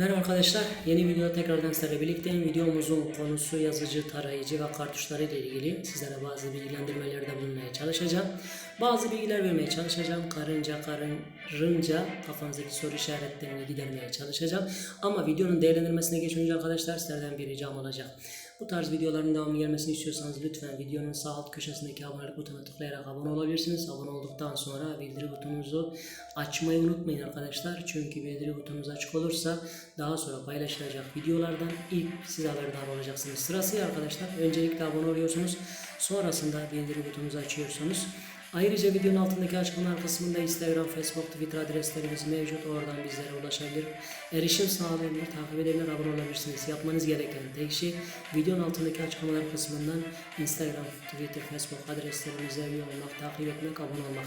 Merhaba arkadaşlar, yeni videoda tekrardan sizlerle birlikteyim. Videomuzun konusu yazıcı, tarayıcı ve kartuşları ile ilgili sizlere bazı bilgilendirmelerde bulunmaya çalışacağım. Bazı bilgiler vermeye çalışacağım. Karınca karınca kafanızdaki soru işaretlerini gidermeye çalışacağım. Ama videonun değerlendirmesine geçmeden önce arkadaşlar sizlerden bir ricam olacak. Bu tarz videoların devamı gelmesini istiyorsanız lütfen videonun sağ alt köşesindeki abonelik butonuna tıklayarak abone olabilirsiniz. Abone olduktan sonra bildiri butonunuzu açmayı unutmayın arkadaşlar. Çünkü bildiri butonunuz açık olursa daha sonra paylaşılacak videolardan ilk siz haberdar olacaksınız. Sırasıyla arkadaşlar öncelikle abone oluyorsunuz. Sonrasında bildiri butonunuzu açıyorsunuz. Ayrıca videonun altındaki açıklamalar kısmında Instagram, Facebook, Twitter adreslerimiz mevcut. Oradan bizlere ulaşabilir. Erişim sağlayabilir, takip edebilir, abone olabilirsiniz. Yapmanız gereken tek şey videonun altındaki açıklamalar kısmından Instagram, Twitter, Facebook adreslerimize üye olmak, takip etmek, abone olmak.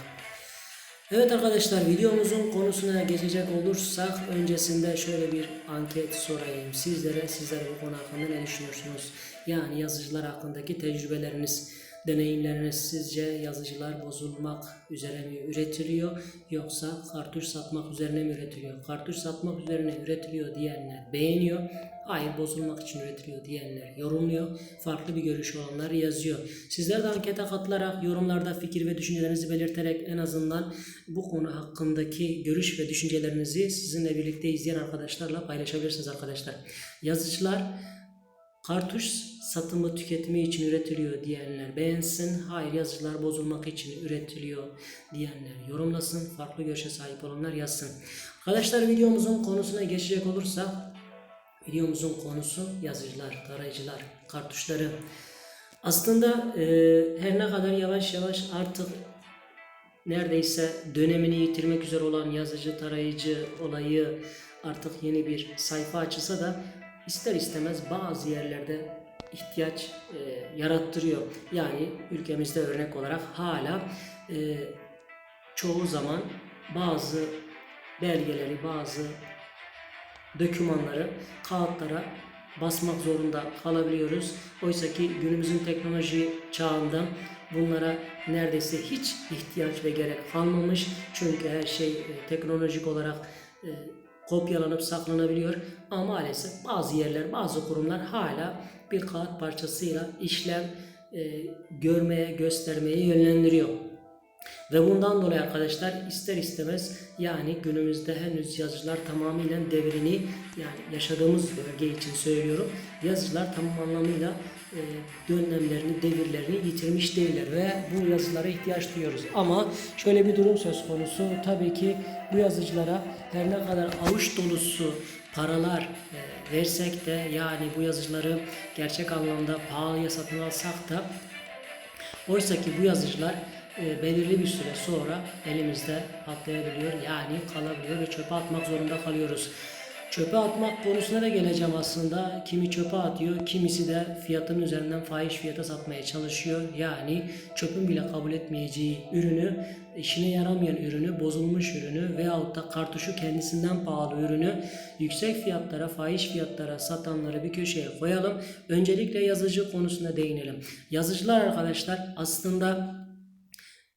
Evet arkadaşlar videomuzun konusuna geçecek olursak öncesinde şöyle bir anket sorayım sizlere. Sizler bu konu hakkında ne düşünüyorsunuz? Yani yazıcılar hakkındaki tecrübeleriniz, deneyimleriniz sizce yazıcılar bozulmak üzere mi üretiliyor yoksa kartuş satmak üzerine mi üretiliyor? Kartuş satmak üzerine üretiliyor diyenler beğeniyor. Hayır bozulmak için üretiliyor diyenler yorumluyor. Farklı bir görüş olanlar yazıyor. Sizler de ankete katılarak yorumlarda fikir ve düşüncelerinizi belirterek en azından bu konu hakkındaki görüş ve düşüncelerinizi sizinle birlikte izleyen arkadaşlarla paylaşabilirsiniz arkadaşlar. Yazıcılar kartuş satımı tüketimi için üretiliyor diyenler beğensin. Hayır yazıcılar bozulmak için üretiliyor diyenler yorumlasın. Farklı görüşe sahip olanlar yazsın. Arkadaşlar videomuzun konusuna geçecek olursak Videomuzun konusu yazıcılar, tarayıcılar, kartuşları. Aslında e, her ne kadar yavaş yavaş artık neredeyse dönemini yitirmek üzere olan yazıcı, tarayıcı olayı artık yeni bir sayfa açılsa da ister istemez bazı yerlerde ihtiyaç e, yarattırıyor. Yani ülkemizde örnek olarak hala e, çoğu zaman bazı belgeleri, bazı dokümanları kağıtlara basmak zorunda kalabiliyoruz. Oysa ki günümüzün teknoloji çağında bunlara neredeyse hiç ihtiyaç ve gerek kalmamış. Çünkü her şey e, teknolojik olarak e, kopyalanıp saklanabiliyor. Ama maalesef bazı yerler, bazı kurumlar hala bir kağıt parçasıyla işlem e, görmeye, göstermeye yönlendiriyor. Ve bundan dolayı arkadaşlar ister istemez yani günümüzde henüz yazıcılar tamamıyla devrini yani yaşadığımız bölge için söylüyorum. Yazıcılar tam anlamıyla e, dönemlerini, devirlerini yitirmiş değiller ve bu yazılara ihtiyaç duyuyoruz. Ama şöyle bir durum söz konusu. Tabii ki bu yazıcılara her ne kadar avuç dolusu paralar e, versek de yani bu yazıcıları gerçek anlamda pahalıya satın alsak da Oysa ki bu yazıcılar e, belirli bir süre sonra elimizde patlayabiliyor yani kalabiliyor ve çöpe atmak zorunda kalıyoruz. Çöpe atmak konusuna da geleceğim aslında. Kimi çöpe atıyor, kimisi de fiyatın üzerinden fahiş fiyata satmaya çalışıyor. Yani çöpün bile kabul etmeyeceği ürünü, işine yaramayan ürünü, bozulmuş ürünü veyahut da kartuşu kendisinden pahalı ürünü yüksek fiyatlara, fahiş fiyatlara satanları bir köşeye koyalım. Öncelikle yazıcı konusuna değinelim. Yazıcılar arkadaşlar aslında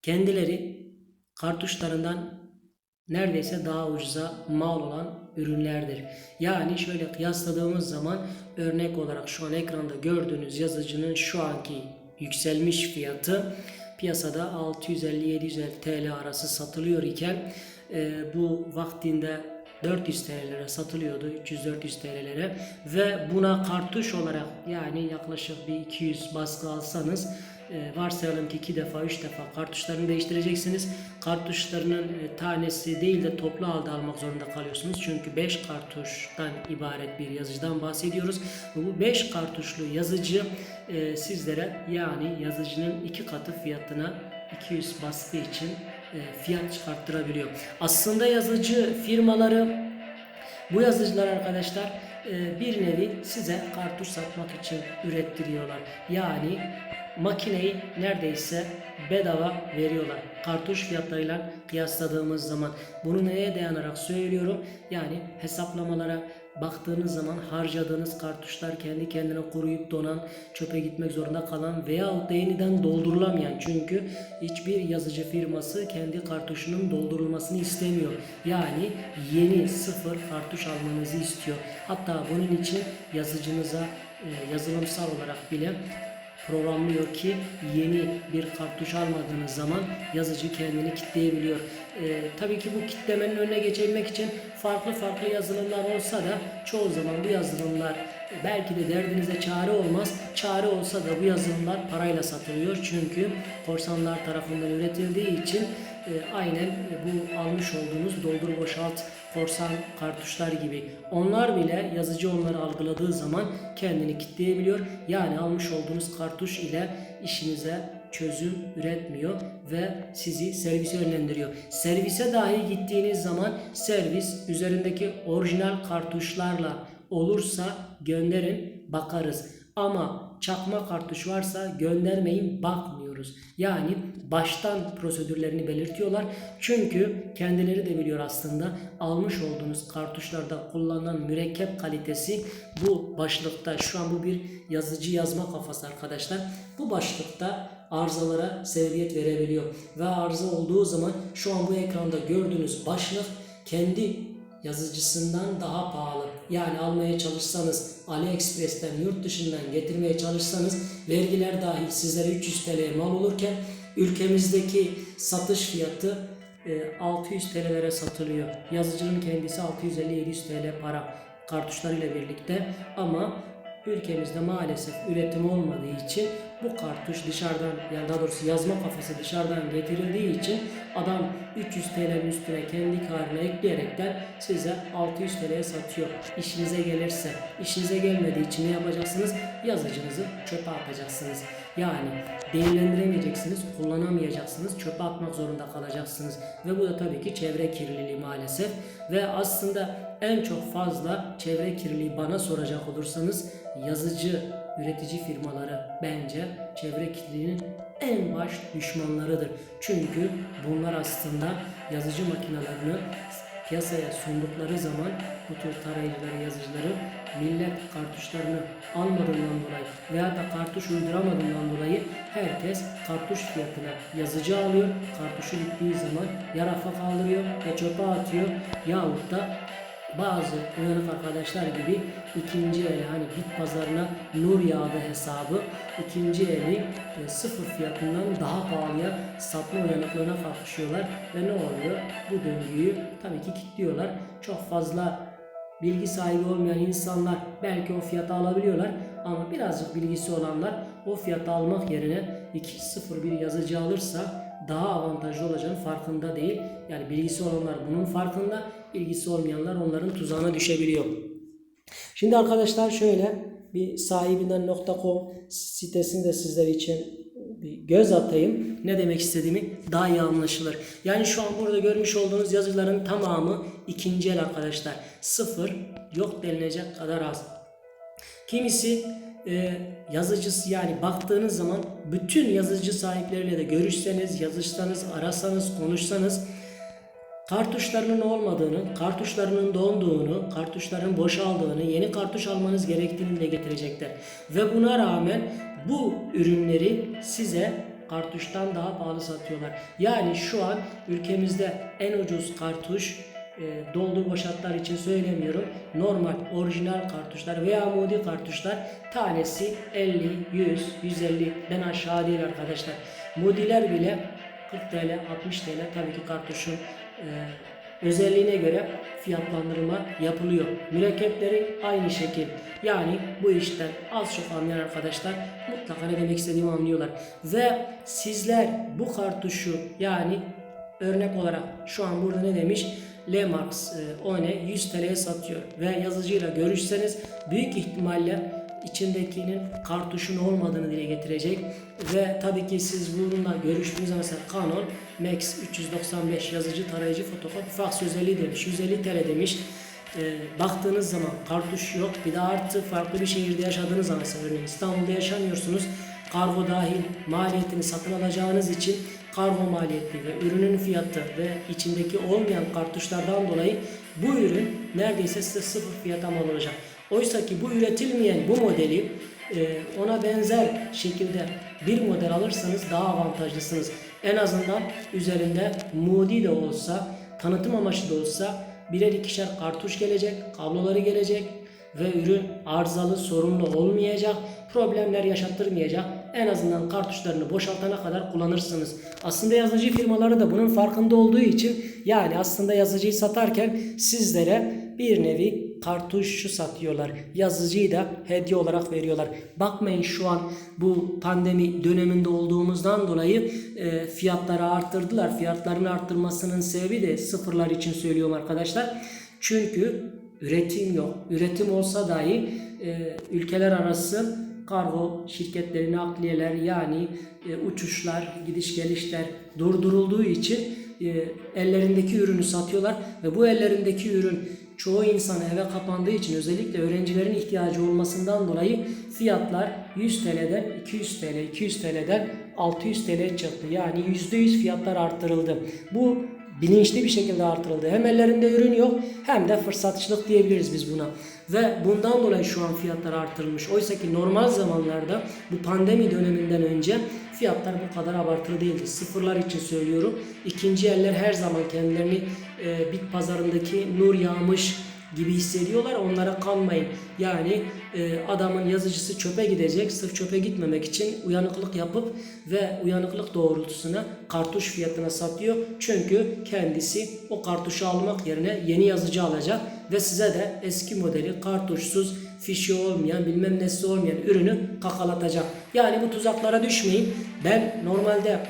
kendileri kartuşlarından neredeyse daha ucuza mal olan ürünlerdir. Yani şöyle kıyasladığımız zaman örnek olarak şu an ekranda gördüğünüz yazıcının şu anki yükselmiş fiyatı piyasada 650-750 TL arası satılıyor iken e, bu vaktinde 400 TL'lere satılıyordu 300-400 TL'lere ve buna kartuş olarak yani yaklaşık bir 200 baskı alsanız e, varsayalım ki iki defa, üç defa kartuşlarını değiştireceksiniz. Kartuşlarının e, tanesi değil de toplu halde almak zorunda kalıyorsunuz. Çünkü 5 kartuştan ibaret bir yazıcıdan bahsediyoruz. Bu 5 kartuşlu yazıcı e, sizlere yani yazıcının iki katı fiyatına 200 baskı için e, fiyat çıkarttırabiliyor. Aslında yazıcı firmaları bu yazıcılar arkadaşlar bir nevi size kartuş satmak için ürettiriyorlar. Yani makineyi neredeyse bedava veriyorlar. Kartuş fiyatlarıyla kıyasladığımız zaman bunu neye dayanarak söylüyorum? Yani hesaplamalara baktığınız zaman harcadığınız kartuşlar kendi kendine kuruyup donan, çöpe gitmek zorunda kalan da yeniden doldurulamayan çünkü hiçbir yazıcı firması kendi kartuşunun doldurulmasını istemiyor. Yani yeni sıfır kartuş almanızı istiyor. Hatta bunun için yazıcınıza e, yazılımsal olarak bile programlıyor ki yeni bir kartuş almadığınız zaman yazıcı kendini kitleyebiliyor. Ee, tabii ki bu kitlemenin önüne geçebilmek için farklı farklı yazılımlar olsa da çoğu zaman bu yazılımlar e, belki de derdinize çare olmaz. Çare olsa da bu yazılımlar parayla satılıyor. Çünkü korsanlar tarafından üretildiği için e, aynen e, bu almış olduğunuz doldur boşalt korsan kartuşlar gibi. Onlar bile yazıcı onları algıladığı zaman kendini kitleyebiliyor. Yani almış olduğunuz kartuş ile işinize çözüm üretmiyor ve sizi servise yönlendiriyor. Servise dahi gittiğiniz zaman servis üzerindeki orijinal kartuşlarla olursa gönderin bakarız. Ama çakma kartuş varsa göndermeyin bakmıyoruz. Yani baştan prosedürlerini belirtiyorlar. Çünkü kendileri de biliyor aslında almış olduğunuz kartuşlarda kullanılan mürekkep kalitesi bu başlıkta şu an bu bir yazıcı yazma kafası arkadaşlar. Bu başlıkta arızalara sebebiyet verebiliyor. Ve arıza olduğu zaman şu an bu ekranda gördüğünüz başlık kendi yazıcısından daha pahalı. Yani almaya çalışsanız AliExpress'ten yurt dışından getirmeye çalışsanız vergiler dahil sizlere 300 TL mal olurken ülkemizdeki satış fiyatı e, 600 TL'lere satılıyor. Yazıcının kendisi 650-700 TL para kartuşlarıyla birlikte ama ülkemizde maalesef üretim olmadığı için bu kartuş dışarıdan yani daha doğrusu yazma kafası dışarıdan getirildiği için adam 300 TL'nin üstüne kendi karını ekleyerekten size 600 TL'ye satıyor. İşinize gelirse, işinize gelmediği için ne yapacaksınız? Yazıcınızı çöpe atacaksınız. Yani değerlendiremeyeceksiniz, kullanamayacaksınız, çöpe atmak zorunda kalacaksınız. Ve bu da tabii ki çevre kirliliği maalesef. Ve aslında en çok fazla çevre kirliliği bana soracak olursanız yazıcı üretici firmaları bence çevre kirliliğinin en baş düşmanlarıdır. Çünkü bunlar aslında yazıcı makinelerini piyasaya sundukları zaman bu tür tarayıcıları, yazıcıları millet kartuşlarını almadığından dolayı veya da kartuş uyduramadığından dolayı herkes kartuş fiyatına yazıcı alıyor. Kartuşu bittiği zaman ya rafa kaldırıyor ya çöpe atıyor yahut da bazı uyanık arkadaşlar gibi ikinci eli hani bit pazarına nur yağdı hesabı ikinci eli e, sıfır fiyatından daha pahalıya satma uyanıklığına kalkışıyorlar ve ne oluyor? Bu döngüyü tabii ki kilitliyorlar. Çok fazla bilgi sahibi olmayan insanlar belki o fiyata alabiliyorlar ama birazcık bilgisi olanlar o fiyata almak yerine 2.0 bir yazıcı alırsa daha avantajlı olacağının farkında değil. Yani bilgisi olanlar bunun farkında, bilgisi olmayanlar onların tuzağına düşebiliyor. Şimdi arkadaşlar şöyle bir sahibinden.com sitesini de sizler için bir göz atayım. Ne demek istediğimi daha iyi anlaşılır. Yani şu an burada görmüş olduğunuz yazıların tamamı ikinci el arkadaşlar. Sıfır yok denilecek kadar az. Kimisi e, yazıcısı yani baktığınız zaman bütün yazıcı sahipleriyle de görüşseniz, yazışsanız, arasanız, konuşsanız kartuşlarının olmadığını, kartuşlarının donduğunu, kartuşların boşaldığını, yeni kartuş almanız gerektiğini de getirecekler. Ve buna rağmen bu ürünleri size kartuştan daha pahalı satıyorlar. Yani şu an ülkemizde en ucuz kartuş e, doldur boşaltlar için söylemiyorum. Normal orijinal kartuşlar veya modi kartuşlar tanesi 50, 100, 150'den aşağı değil arkadaşlar. Modiler bile 40 TL, 60 TL tabii ki kartuşun e, özelliğine göre fiyatlandırma yapılıyor. Mürekkepleri aynı şekil. Yani bu işten az çok anlayan arkadaşlar mutlaka ne demek istediğimi anlıyorlar. Ve sizler bu kartuşu yani örnek olarak şu an burada ne demiş? Lemarx e, One 100 TL'ye satıyor ve yazıcıyla görüşseniz büyük ihtimalle içindekinin kartuşun olmadığını dile getirecek ve tabii ki siz bununla görüştüğünüz zaman mesela Canon Max 395 yazıcı tarayıcı fotokopi fax özelliği demiş 150 TL demiş e, baktığınız zaman kartuş yok bir de artı farklı bir şehirde yaşadığınız zaman örneğin İstanbul'da yaşamıyorsunuz kargo dahil maliyetini satın alacağınız için kargo maliyeti ve ürünün fiyatı ve içindeki olmayan kartuşlardan dolayı bu ürün neredeyse size sıfır fiyata mal olacak. Oysa ki bu üretilmeyen bu modeli e, ona benzer şekilde bir model alırsanız daha avantajlısınız. En azından üzerinde Moody de olsa, tanıtım amaçlı da olsa birer ikişer kartuş gelecek, kabloları gelecek ve ürün arızalı, sorunlu olmayacak, problemler yaşattırmayacak. En azından kartuşlarını boşaltana kadar kullanırsınız. Aslında yazıcı firmaları da bunun farkında olduğu için yani aslında yazıcıyı satarken sizlere bir nevi kartuşu satıyorlar. Yazıcıyı da hediye olarak veriyorlar. Bakmayın şu an bu pandemi döneminde olduğumuzdan dolayı e, fiyatları arttırdılar. Fiyatlarını arttırmasının sebebi de sıfırlar için söylüyorum arkadaşlar. Çünkü üretim yok. Üretim olsa dahi e, ülkeler arası kargo şirketleri, nakliyeler yani e, uçuşlar, gidiş gelişler durdurulduğu için e, ellerindeki ürünü satıyorlar ve bu ellerindeki ürün çoğu insan eve kapandığı için özellikle öğrencilerin ihtiyacı olmasından dolayı fiyatlar 100 TL'den 200 TL, 200 TL'den 600 TL çıktı. Yani %100 fiyatlar arttırıldı. Bu bilinçli bir şekilde artırıldı. Hem ellerinde ürün yok hem de fırsatçılık diyebiliriz biz buna. Ve bundan dolayı şu an fiyatlar artırılmış. Oysa ki normal zamanlarda bu pandemi döneminden önce fiyatlar bu kadar abartılı değildi. Sıfırlar için söylüyorum. İkinci eller her zaman kendilerini e, bit pazarındaki nur yağmış gibi hissediyorlar. Onlara kanmayın. Yani e, adamın yazıcısı çöpe gidecek. Sırf çöpe gitmemek için uyanıklık yapıp ve uyanıklık doğrultusuna kartuş fiyatına satıyor. Çünkü kendisi o kartuşu almak yerine yeni yazıcı alacak ve size de eski modeli kartuşsuz fişi olmayan bilmem nesi olmayan ürünü kakalatacak. Yani bu tuzaklara düşmeyin. Ben normalde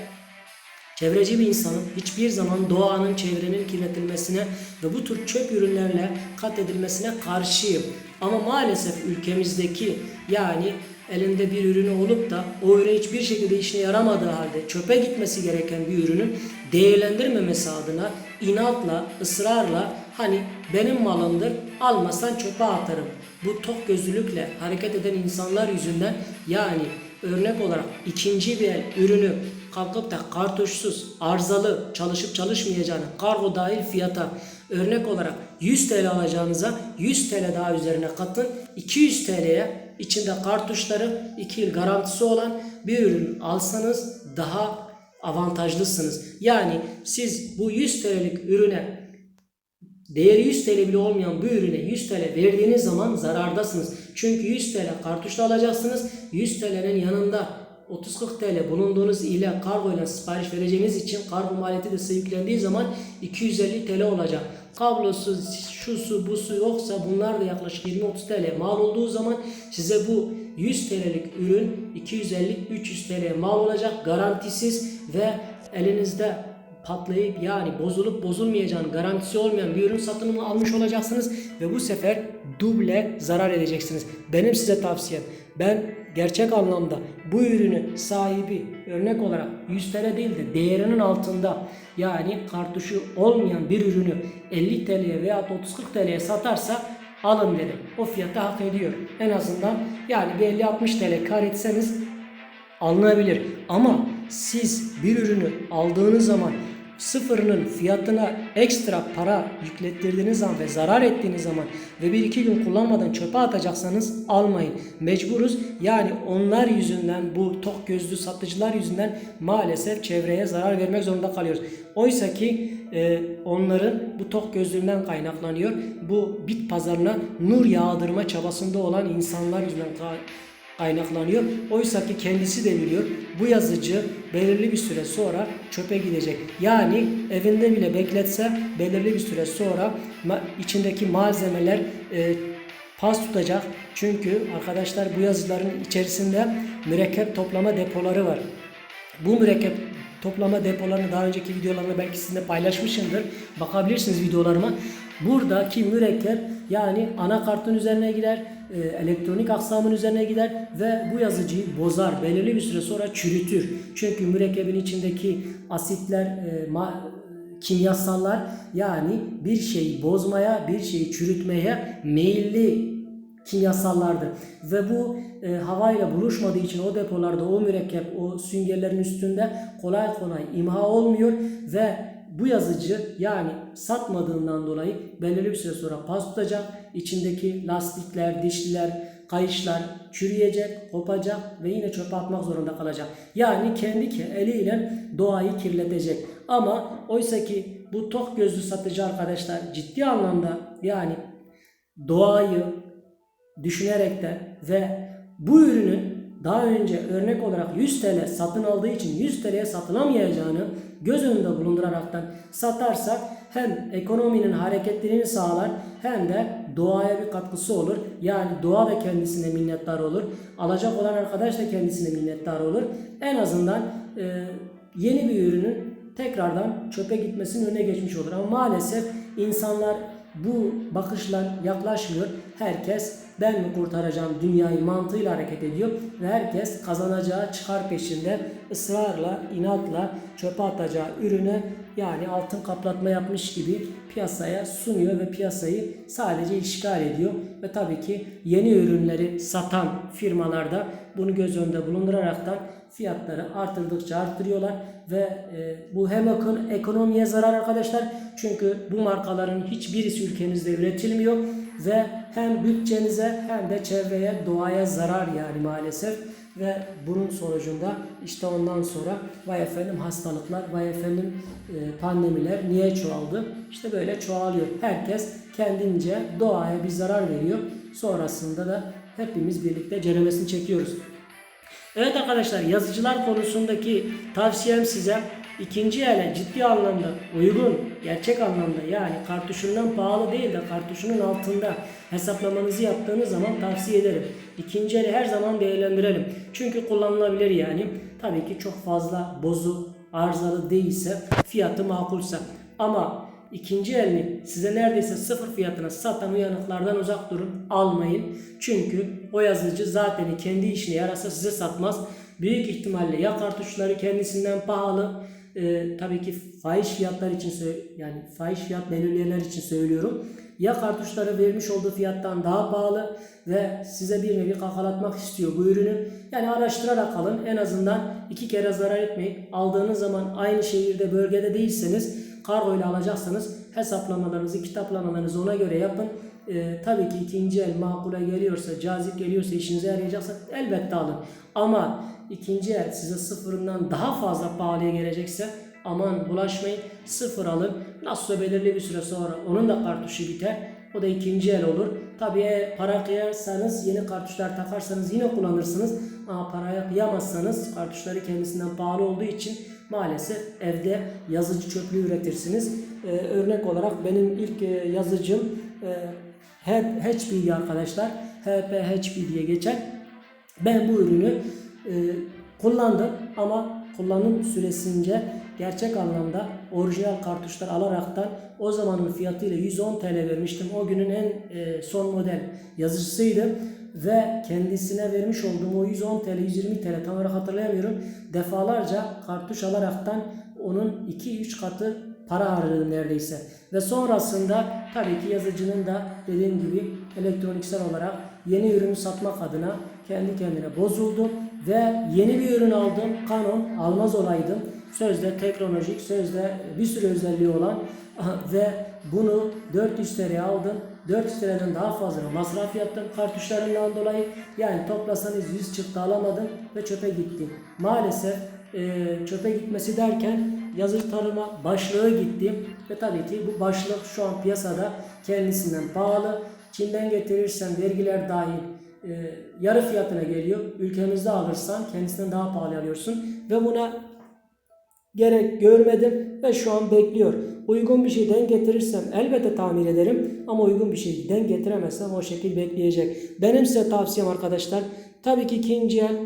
Çevreci bir insanım. Hiçbir zaman doğanın, çevrenin kirletilmesine ve bu tür çöp ürünlerle kat edilmesine karşıyım. Ama maalesef ülkemizdeki yani elinde bir ürünü olup da o ürün hiçbir şekilde işine yaramadığı halde çöpe gitmesi gereken bir ürünün değerlendirmemesi adına inatla, ısrarla hani benim malımdır almasan çöpe atarım. Bu tok gözlülükle hareket eden insanlar yüzünden yani örnek olarak ikinci bir el ürünü kalkıp da kartuşsuz, arızalı, çalışıp çalışmayacağını kargo dahil fiyata örnek olarak 100 TL alacağınıza 100 TL daha üzerine katın. 200 TL'ye içinde kartuşları 2 yıl garantisi olan bir ürün alsanız daha avantajlısınız. Yani siz bu 100 TL'lik ürüne Değeri 100 TL bile olmayan bu ürüne 100 TL verdiğiniz zaman zarardasınız. Çünkü 100 TL kartuşla alacaksınız. 100 TL'nin yanında 30-40 TL bulunduğunuz ile kargo ile sipariş vereceğiniz için kargo maliyeti de size yüklendiği zaman 250 TL olacak. Kablosu, şusu, busu yoksa bunlar da yaklaşık 20-30 TL mal olduğu zaman size bu 100 TL'lik ürün 250-300 TL mal olacak garantisiz ve elinizde patlayıp yani bozulup bozulmayacağını garantisi olmayan bir ürün satın almış olacaksınız ve bu sefer duble zarar edeceksiniz. Benim size tavsiyem ben gerçek anlamda bu ürünü sahibi örnek olarak 100 TL değil de değerinin altında yani kartuşu olmayan bir ürünü 50 TL'ye veya 30-40 TL'ye satarsa alın dedim. O fiyata hak ediyor. En azından yani bir 50-60 TL kar etseniz alınabilir. Ama siz bir ürünü aldığınız zaman sıfırının fiyatına ekstra para yüklettirdiğiniz zaman ve zarar ettiğiniz zaman ve bir iki gün kullanmadan çöpe atacaksanız almayın. Mecburuz. Yani onlar yüzünden bu tok gözlü satıcılar yüzünden maalesef çevreye zarar vermek zorunda kalıyoruz. Oysa ki e, onların bu tok gözlüğünden kaynaklanıyor. Bu bit pazarına nur yağdırma çabasında olan insanlar yüzünden kaynaklanıyor. Oysa ki kendisi de biliyor bu yazıcı belirli bir süre sonra çöpe gidecek. Yani evinde bile bekletse belirli bir süre sonra içindeki malzemeler e, pas tutacak. Çünkü arkadaşlar bu yazıların içerisinde mürekkep toplama depoları var. Bu mürekkep toplama depolarını daha önceki videolarımda belki sizinle paylaşmışımdır. Bakabilirsiniz videolarıma. Buradaki mürekkep yani anakartın üzerine gider, e, elektronik aksamın üzerine gider ve bu yazıcıyı bozar. Belirli bir süre sonra çürütür. Çünkü mürekkebin içindeki asitler, e, kimyasallar yani bir şeyi bozmaya, bir şeyi çürütmeye meyilli kimyasallardır. Ve bu e, havayla buluşmadığı için o depolarda o mürekkep o süngerlerin üstünde kolay kolay imha olmuyor ve bu yazıcı yani satmadığından dolayı belirli bir süre sonra pas tutacak. İçindeki lastikler, dişliler, kayışlar çürüyecek, kopacak ve yine çöpe atmak zorunda kalacak. Yani kendi ke- eliyle doğayı kirletecek. Ama oysa ki bu tok gözlü satıcı arkadaşlar ciddi anlamda yani doğayı düşünerekten ve bu ürünün daha önce örnek olarak 100 TL satın aldığı için 100 TL'ye satılamayacağını göz önünde bulunduraraktan satarsak hem ekonominin hareketliliğini sağlar hem de doğaya bir katkısı olur. Yani doğa da kendisine minnettar olur. Alacak olan arkadaş da kendisine minnettar olur. En azından e, yeni bir ürünün tekrardan çöpe gitmesinin önüne geçmiş olur. Ama maalesef insanlar bu bakışla yaklaşmıyor. Herkes ben mi kurtaracağım dünyayı mantığıyla hareket ediyor ve herkes kazanacağı çıkar peşinde ısrarla, inatla çöpe atacağı ürüne yani altın kaplatma yapmış gibi piyasaya sunuyor ve piyasayı sadece işgal ediyor. Ve tabii ki yeni ürünleri satan firmalarda bunu göz önünde bulunduraraktan fiyatları artırdıkça arttırıyorlar ve e, bu hem ekon- ekonomiye zarar arkadaşlar çünkü bu markaların hiçbirisi ülkemizde üretilmiyor ve hem bütçenize hem de çevreye doğaya zarar yani maalesef ve bunun sonucunda işte ondan sonra vay efendim hastalıklar vay efendim e, pandemiler niye çoğaldı? İşte böyle çoğalıyor. Herkes kendince doğaya bir zarar veriyor. Sonrasında da hepimiz birlikte ceremesini çekiyoruz. Evet arkadaşlar yazıcılar konusundaki tavsiyem size ikinci ele ciddi anlamda uygun, gerçek anlamda yani kartuşundan pahalı değil de kartuşunun altında hesaplamanızı yaptığınız zaman tavsiye ederim. İkinci eli her zaman değerlendirelim. Çünkü kullanılabilir yani. Tabii ki çok fazla bozu, arızalı değilse, fiyatı makulse. Ama İkinci elini size neredeyse sıfır fiyatına satan uyanıklardan uzak durun. Almayın. Çünkü o yazıcı zaten kendi işine yarasa size satmaz. Büyük ihtimalle ya kartuşları kendisinden pahalı e, tabii ki fahiş fiyatlar için yani fahiş fiyat belirleyenler için söylüyorum. Ya kartuşları vermiş olduğu fiyattan daha pahalı ve size bir nevi kakalatmak istiyor bu ürünü. Yani araştırarak alın. En azından iki kere zarar etmeyin. Aldığınız zaman aynı şehirde bölgede değilseniz kargo ile alacaksanız hesaplamalarınızı, kitaplamalarınızı ona göre yapın. Ee, tabii ki ikinci el makule geliyorsa, cazip geliyorsa, işinize yarayacaksa elbette alın. Ama ikinci el size sıfırından daha fazla pahalıya gelecekse aman bulaşmayın, sıfır alın. Nasılsa belirli bir süre sonra onun da kartuşu biter. O da ikinci el olur. Tabii para kıyarsanız, yeni kartuşlar takarsanız yine kullanırsınız. Ama paraya kıyamazsanız kartuşları kendisinden pahalı olduğu için maalesef evde yazıcı çöplüğü üretirsiniz. Ee, örnek olarak benim ilk e, yazıcım e, HP arkadaşlar. HP HP diye geçer. Ben bu ürünü e, kullandım ama kullanım süresince gerçek anlamda orijinal kartuşlar alaraktan o zamanın fiyatıyla 110 TL vermiştim. O günün en e, son model yazıcısıydı ve kendisine vermiş olduğum o 110 TL 120 TL tam olarak hatırlayamıyorum. Defalarca kartuş alaraktan onun 2-3 katı para harcadım neredeyse. Ve sonrasında tabii ki yazıcının da dediğim gibi elektroniksel olarak yeni ürünü satmak adına kendi kendine bozuldu ve yeni bir ürün aldım. Canon almaz olaydım. Sözde teknolojik, sözde bir sürü özelliği olan ve bunu 400 TL'ye aldım. 400 TL'den daha fazla masraf yaptım kartuşlarından dolayı. Yani toplasanız 100 çıktı alamadım ve çöpe gitti. Maalesef e, çöpe gitmesi derken yazıcı tarıma başlığı gitti ve tabii ki bu başlık şu an piyasada kendisinden pahalı. Çin'den getirirsen vergiler dahil e, yarı fiyatına geliyor. Ülkemizde alırsan kendisinden daha pahalı alıyorsun ve buna gerek görmedim ve şu an bekliyor. Uygun bir şeyden getirirsem elbette tamir ederim ama uygun bir şeyden getiremezsem o şekil bekleyecek. Benim size tavsiyem arkadaşlar tabii ki ikinci el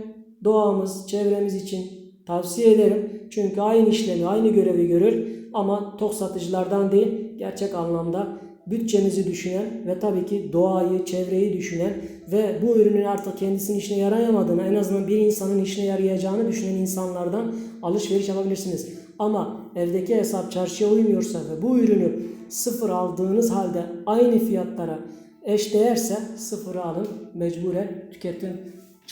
doğamız, çevremiz için tavsiye ederim. Çünkü aynı işlemi, aynı görevi görür ama tok satıcılardan değil gerçek anlamda bütçenizi düşünen ve tabii ki doğayı, çevreyi düşünen ve bu ürünün artık kendisinin işine yarayamadığını, en azından bir insanın işine yarayacağını düşünen insanlardan alışveriş yapabilirsiniz. Ama evdeki hesap çarşıya uymuyorsa ve bu ürünü sıfır aldığınız halde aynı fiyatlara eş değerse sıfırı alın. Mecburen tüketim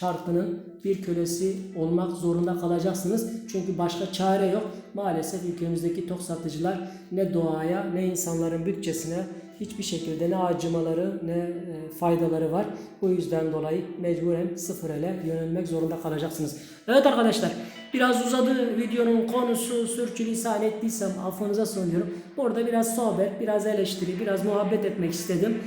çarkının bir kölesi olmak zorunda kalacaksınız. Çünkü başka çare yok. Maalesef ülkemizdeki tok satıcılar ne doğaya ne insanların bütçesine hiçbir şekilde ne acımaları ne e, faydaları var. Bu yüzden dolayı mecburen sıfır ele yönelmek zorunda kalacaksınız. Evet arkadaşlar biraz uzadı videonun konusu sürçülisan ettiysem affınıza sunuyorum. Burada biraz sohbet, biraz eleştiri, biraz muhabbet etmek istedim.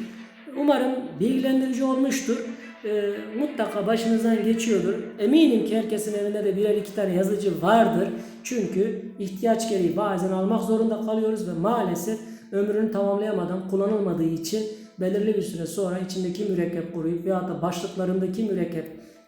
Umarım bilgilendirici olmuştur. Ee, mutlaka başınızdan geçiyordur. Eminim ki herkesin evinde de birer iki tane yazıcı vardır. Çünkü ihtiyaç gereği bazen almak zorunda kalıyoruz ve maalesef ömrünü tamamlayamadan kullanılmadığı için belirli bir süre sonra içindeki mürekkep kuruyup veyahut da başlıklarındaki mürekkep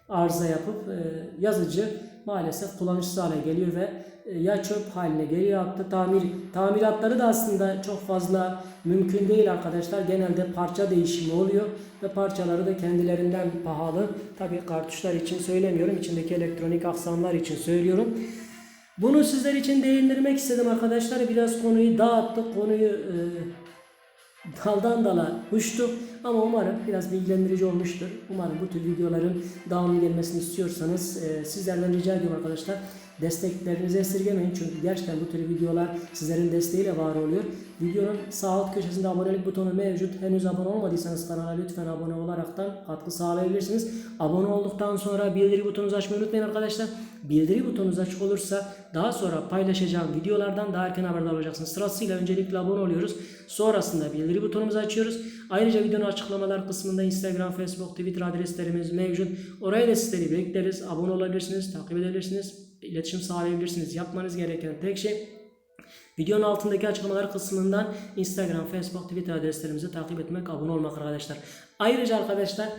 arıza yapıp e, yazıcı maalesef kullanışsız hale geliyor ve e, ya çöp haline geliyor hatta tamir tamiratları da aslında çok fazla mümkün değil arkadaşlar. Genelde parça değişimi oluyor ve parçaları da kendilerinden pahalı. Tabii kartuşlar için söylemiyorum. içindeki elektronik aksamlar için söylüyorum. Bunu sizler için değindirmek istedim arkadaşlar. Biraz konuyu dağıttık. Konuyu e, daldan dala uçtuk ama umarım biraz bilgilendirici olmuştur. Umarım bu tür videoların devamlı gelmesini istiyorsanız e, sizlerden rica ediyorum arkadaşlar. Desteklerinizi esirgemeyin çünkü gerçekten bu tür videolar sizlerin desteğiyle var oluyor. Videonun sağ alt köşesinde abonelik butonu mevcut. Henüz abone olmadıysanız kanala lütfen abone olaraktan katkı sağlayabilirsiniz. Abone olduktan sonra bildiri butonunuzu açmayı unutmayın arkadaşlar. Bildiri butonunuz açık olursa daha sonra paylaşacağım videolardan daha erken haberdar olacaksınız. Sırasıyla öncelikle abone oluyoruz. Sonrasında bildiri butonumuzu açıyoruz. Ayrıca videonun açıklamalar kısmında Instagram, Facebook, Twitter adreslerimiz mevcut. Oraya da sizleri bekleriz. Abone olabilirsiniz, takip edebilirsiniz, iletişim sağlayabilirsiniz. Yapmanız gereken tek şey Videonun altındaki açıklamalar kısmından Instagram, Facebook, Twitter adreslerimizi takip etmek, abone olmak arkadaşlar. Ayrıca arkadaşlar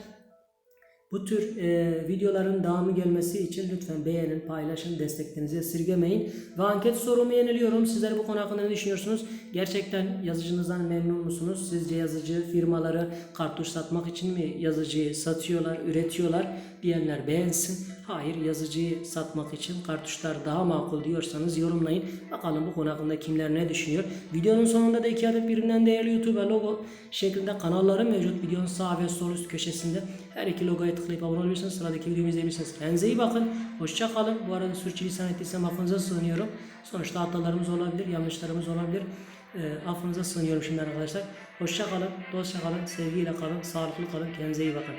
bu tür e, videoların devamı gelmesi için lütfen beğenin, paylaşın, desteklerinizi esirgemeyin. Ve anket sorumu yeniliyorum. Sizler bu konu hakkında ne düşünüyorsunuz? Gerçekten yazıcınızdan memnun musunuz? Sizce yazıcı firmaları kartuş satmak için mi yazıcıyı satıyorlar, üretiyorlar diyenler beğensin. Hayır yazıcıyı satmak için kartuşlar daha makul diyorsanız yorumlayın. Bakalım bu konu hakkında kimler ne düşünüyor. Videonun sonunda da iki adet birbirinden değerli YouTube logo şeklinde kanalları mevcut. Videonun sağ ve sol üst köşesinde her iki logoya tıklayıp abone olabilirsiniz. Sıradaki videomu izleyebilirsiniz. Kendinize iyi bakın. Hoşça kalın. Bu arada sürçülisan ettiysem affınıza sığınıyorum. Sonuçta hatalarımız olabilir, yanlışlarımız olabilir. E, affınıza sığınıyorum şimdi arkadaşlar. Hoşça kalın, dostça kalın, sevgiyle kalın, sağlıklı kalın. Kendinize iyi bakın.